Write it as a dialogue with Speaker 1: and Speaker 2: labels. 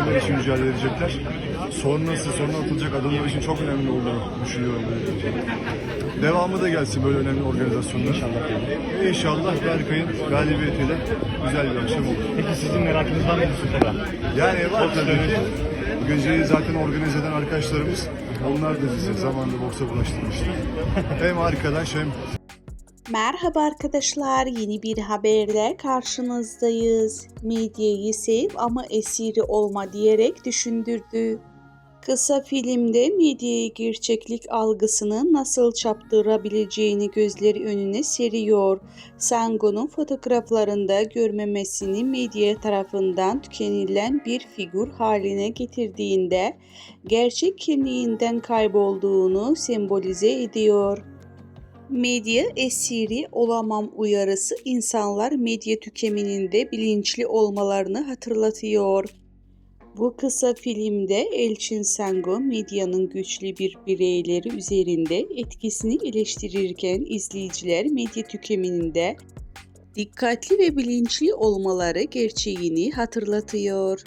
Speaker 1: ülkeler için mücadele edecekler. Sonrası, sonra atılacak adımlar için çok önemli olduğunu düşünüyorum. Devamı da gelsin böyle önemli organizasyonlar. İnşallah. İnşallah Berkay'ın galibiyetiyle güzel bir akşam olur.
Speaker 2: Peki sizin merakınız var mı?
Speaker 1: Yani var tabii ki. Geceyi zaten organize eden arkadaşlarımız. Onlar da bizi zamanında boksa bulaştırmıştı. hem arkadaş hem
Speaker 3: Merhaba arkadaşlar, yeni bir haberle karşınızdayız. Medyayı sev ama esiri olma diyerek düşündürdü. Kısa filmde medyaya gerçeklik algısını nasıl çaptırabileceğini gözleri önüne seriyor. Sango'nun fotoğraflarında görmemesini medya tarafından tükenilen bir figür haline getirdiğinde gerçek kimliğinden kaybolduğunu sembolize ediyor. Medya esiri olamam uyarısı insanlar medya tüketiminde bilinçli olmalarını hatırlatıyor. Bu kısa filmde Elçin Sango medyanın güçlü bir bireyleri üzerinde etkisini eleştirirken izleyiciler medya tüketiminde dikkatli ve bilinçli olmaları gerçeğini hatırlatıyor.